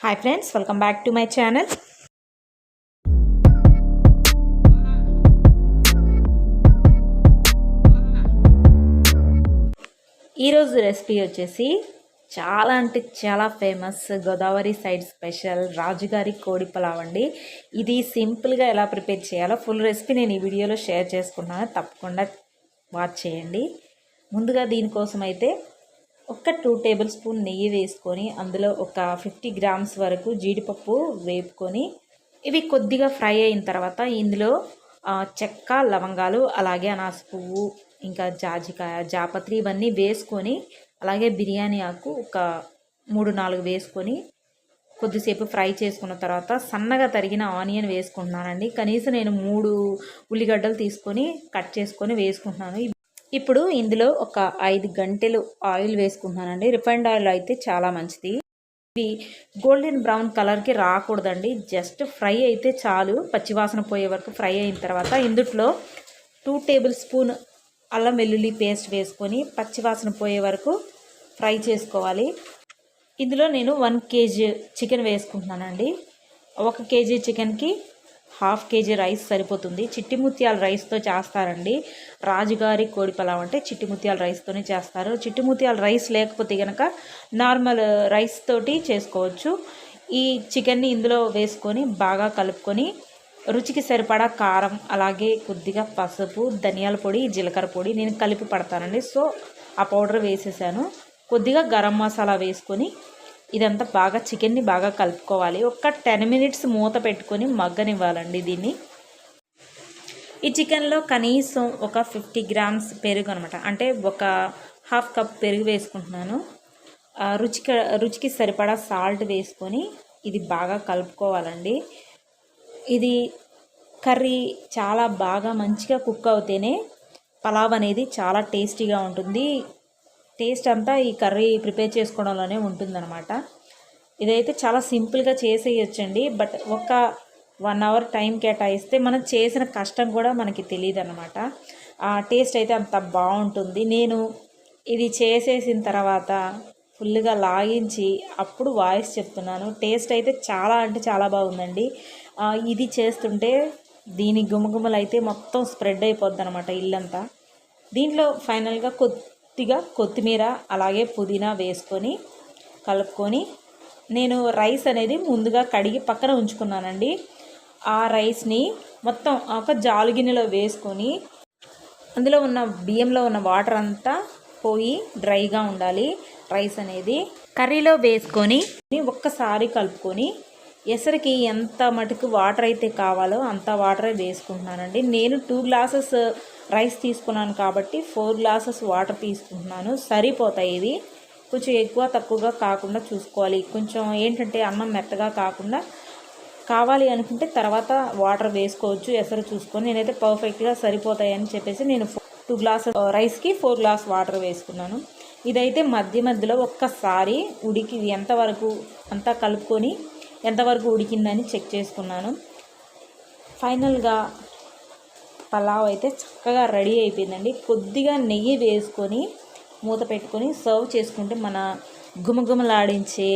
Hi friends welcome back to my channel ఈరోజు recipe వచ్చేసి చాలా అంటే చాలా ఫేమస్ గోదావరి సైడ్ స్పెషల్ రాజుగారి కోడి పులావ్ అండి. ఇది సింపుల్గా ఎలా ప్రిపేర్ చేయాలో ఫుల్ రెసిపీ నేను ఈ వీడియోలో షేర్ చేసుకున్నాను. తప్పకుండా వాచ్ చేయండి. ముందుగా దీనికోసం అయితే ఒక టూ టేబుల్ స్పూన్ నెయ్యి వేసుకొని అందులో ఒక ఫిఫ్టీ గ్రామ్స్ వరకు జీడిపప్పు వేపుకొని ఇవి కొద్దిగా ఫ్రై అయిన తర్వాత ఇందులో చెక్క లవంగాలు అలాగే అనాస పువ్వు ఇంకా జాజికాయ జాపత్రి ఇవన్నీ వేసుకొని అలాగే బిర్యానీ ఆకు ఒక మూడు నాలుగు వేసుకొని కొద్దిసేపు ఫ్రై చేసుకున్న తర్వాత సన్నగా తరిగిన ఆనియన్ వేసుకుంటున్నానండి. కనీసం నేను మూడు ఉల్లిగడ్డలు తీసుకొని కట్ చేసుకొని వేసుకుంటున్నాను. ఇప్పుడు ఇందులో ఒక ఐదు గంటలు ఆయిల్ వేసుకుంటున్నానండి. రిఫైండ్ ఆయిల్ అయితే చాలా మంచిది. ఇవి గోల్డెన్ బ్రౌన్ కలర్కి రాకూడదండి. జస్ట్ ఫ్రై అయితే చాలు. పచ్చివాసన పోయే వరకు ఫ్రై అయిన తర్వాత ఇందుట్లో టూ టేబుల్ స్పూన్ అల్లం వెల్లుల్లి పేస్ట్ వేసుకొని పచ్చివాసన పోయే వరకు ఫ్రై చేసుకోవాలి. ఇందులో నేను వన్ కేజీ చికెన్ వేసుకుంటున్నానండి. ఒక కేజీ చికెన్కి హాఫ్ కేజీ రైస్ సరిపోతుంది. చిట్టి ముత్యాల రైస్తో చేస్తారండి. రాజుగారి కోడి పలావ్ అంటే చిట్టి ముత్యాల రైస్తోనే చేస్తారు. చిట్టి ముత్యాల రైస్ లేకపోతే కనుక నార్మల్ రైస్ తోటి చేసుకోవచ్చు. ఈ చికెన్ని ఇందులో వేసుకొని బాగా కలుపుకొని రుచికి సరిపడా కారం అలాగే కొద్దిగా పసుపు ధనియాల పొడి జీలకర్ర పొడి నేను కలిపి పడతానండి. సో ఆ పౌడర్ వేసేసాను. కొద్దిగా గరం మసాలా వేసుకొని ఇదంతా బాగా చికెన్ని బాగా కలుపుకోవాలి. ఒక టెన్ మినిట్స్ మూత పెట్టుకొని మగ్గనివ్వాలండి దీన్ని. ఈ చికెన్లో కనీసం ఒక ఫిఫ్టీ గ్రామ్స్ పెరుగు అనమాట అంటే ఒక హాఫ్ కప్ పెరుగు వేసుకుంటున్నాను. రుచికి రుచికి సరిపడా సాల్ట్ వేసుకొని ఇది బాగా కలుపుకోవాలండి. ఇది కర్రీ చాలా బాగా మంచిగా కుక్ అవుతేనే పలావ్ అనేది చాలా టేస్టీగా ఉంటుంది. టేస్ట్ అంతా ఈ కర్రీ ప్రిపేర్ చేసుకోవడంలోనే ఉంటుందన్నమాట. ఇదైతే చాలా సింపుల్గా చేసేయచ్చండి. బట్ ఒక వన్ అవర్ టైం కేటాయిస్తే మనం చేసిన కష్టం కూడా మనకి తెలియదు అనమాట ఆ టేస్ట్ అయితే అంత బాగుంటుంది. నేను ఇది చేసేసిన తర్వాత ఫుల్గా లాగించి అప్పుడు వాయిస్ చెప్తున్నాను. టేస్ట్ అయితే చాలా అంటే చాలా బాగుందండి. ఇది చేస్తుంటే దీని గుమగుమలు అయితే మొత్తం స్ప్రెడ్ అయిపోద్ది అనమాట ఇల్లంతా. దీంట్లో ఫైనల్గా కొద్ది కొద్దిగా కొత్తిమీర అలాగే పుదీనా వేసుకొని కలుపుకొని నేను రైస్ అనేది ముందుగా కడిగి పక్కన ఉంచుకున్నానండి. ఆ రైస్ని మొత్తం ఒక జాలుగిన్నెలో వేసుకొని అందులో ఉన్న బియ్యంలో ఉన్న వాటర్ అంతా పోయి డ్రైగా ఉండాలి రైస్ అనేది. కర్రీలో వేసుకొని ఒక్కసారి కలుపుకొని ఎసరికి ఎంత మటుకు వాటర్ అయితే కావాలో అంత వాటరే వేసుకుంటున్నానండి. నేను టూ గ్లాసెస్ రైస్ తీసుకున్నాను కాబట్టి ఫోర్ గ్లాసెస్ వాటర్ తీసుకుంటున్నాను. సరిపోతాయి ఇది కొంచెం ఎక్కువ తక్కువగా కాకుండా చూసుకోవాలి. కొంచెం ఏంటంటే అన్నం మెత్తగా కాకుండా కావాలి అనుకుంటే తర్వాత వాటర్ వేసుకోవచ్చు ఎసరు చూసుకొని. నేనైతే పర్ఫెక్ట్గా సరిపోతాయి అని చెప్పేసి నేను టూ గ్లాస్ రైస్కి ఫోర్ గ్లాస్ వాటర్ వేసుకున్నాను. ఇదైతే మధ్య మధ్యలో ఒక్కసారి ఉడికి ఎంతవరకు అంతా కలుపుకొని ఎంతవరకు ఉడికిందని చెక్ చేసుకున్నాను. ఫైనల్గా పలావ్ అయితే చక్కగా రెడీ అయిపోయిందండి. కొద్దిగా నెయ్యి వేసుకొని మూత పెట్టుకొని సర్వ్ చేసుకుంటే మన గుమగుమలాడించే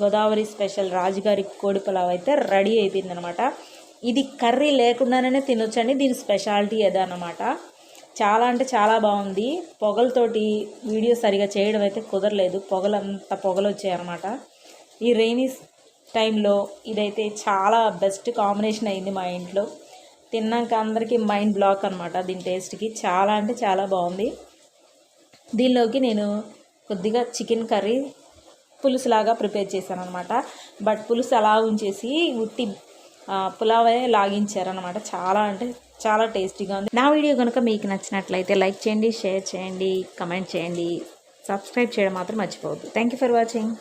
గోదావరి స్పెషల్ రాజుగారి కోడి పలావ్ అయితే రెడీ అయిపోయిందనమాట. ఇది కర్రీ లేకుండానే తినొచ్చండి. దీని స్పెషాలిటీ అదనమాట. చాలా అంటే చాలా బాగుంది. పొగలతోటి వీడియో సరిగా చేయడం అయితే కుదరలేదు. పొగలంత పొగలు వచ్చాయన్నమాట ఈ రెయినీ టైంలో ఇదైతే చాలా బెస్ట్ కాంబినేషన్ అయింది మా ఇంట్లో. తిన్నాక అందరికీ మైండ్ బ్లాక్ అనమాట దీని టేస్ట్కి. చాలా అంటే చాలా బాగుంది. దీనిలోకి నేను కొద్దిగా చికెన్ కర్రీ పులుసులాగా ప్రిపేర్ చేశాను అనమాట బట్ పులుసు అలా ఉంచేసి ఉట్టి పులావే లాగించారనమాట చాలా అంటే చాలా టేస్టీగా ఉంది. నా వీడియో కనుక మీకు నచ్చినట్లయితే లైక్ చేయండి షేర్ చేయండి కమెంట్ చేయండి. సబ్స్క్రైబ్ చేయడం మాత్రం మర్చిపోవద్దు. Thank you for watching.